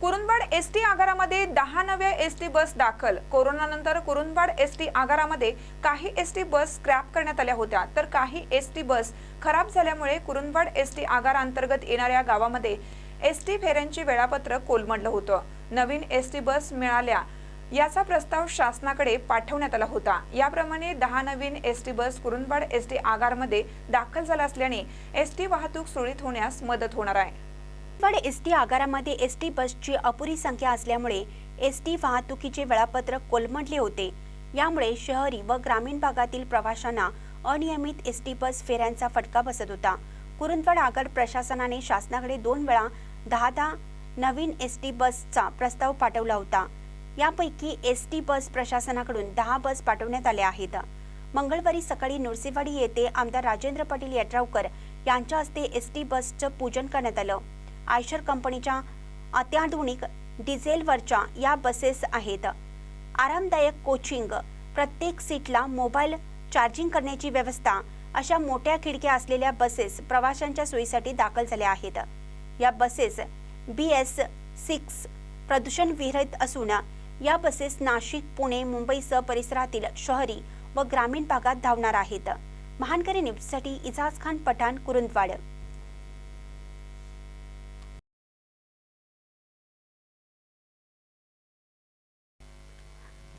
Kurundwad S T आगारामध्ये दहा नव्या S T बस दाखल. कोरोनानंतर कुरुंदवाड एस टी आगारामध्ये काही एस टी बस स्क्रॅप करण्यात आल्या होत्या. तर काही एस टी बस खराब झाल्यामुळे कुरुंदवाड एस टी आगारांतर्गत येणाऱ्या गावामध्ये एस टी फेऱ्यांचे वेळापत्रक कोलमडलं होतं. नवीन एस टी बस मिळाल्या याचा प्रस्ताव शासनाकडे पाठवण्यात आला होता. याप्रमाणे दहा नवीन S T bus Kurundwad S T आगारमध्ये दाखल झाला असल्याने एस टी वाहतूक सुरळीत होण्यास मदत होणार आहे. पण एस टी आगारामध्ये एस टी बसची अपुरी संख्या असल्यामुळे एस टी वाहतुकीचे वेळापत्रक कोलमडले होते. यामुळे शहरी व ग्रामीण भागातील प्रवाशांना अनियमित एस टी बस फेऱ्यांचा फटका बसत होता. कुरुंदवाड आगार प्रशासनाने शासनाकडे दोन वेळा दहा दहा नवीन एस टी बसचा प्रस्ताव पाठवला होता. यापैकी एस टी बस प्रशासनाकडून दहा बस पाठवण्यात आल्या आहेत. मंगळवारी सकाळी नृसिंहवाडी येथे आमदार राजेंद्र पाटील यड्रावकर यांच्या हस्ते एस टी बसचं पूजन करण्यात आलं. आयशर कंपनीच्या अत्याधुनिक डिझेलवरच्या या बसेस आहेत. आरामदायक कोचिंग प्रत्येक सीटला मोबाईल चार्जिंग करण्याची व्यवस्था अशा मोठ्या खिडक्या असलेल्या बसेस प्रवाशांच्या सोयीसाठी दाखल झाल्या आहेत. या बसेस बी एस सिक्स प्रदूषण विरहित असून या बसेस नाशिक पुणे मुंबईसह परिसरातील शहरी व ग्रामीण भागात धावणार आहेत. महानकरी न्यूजसाठी इजाज खान पठाण कुरुंदवाड.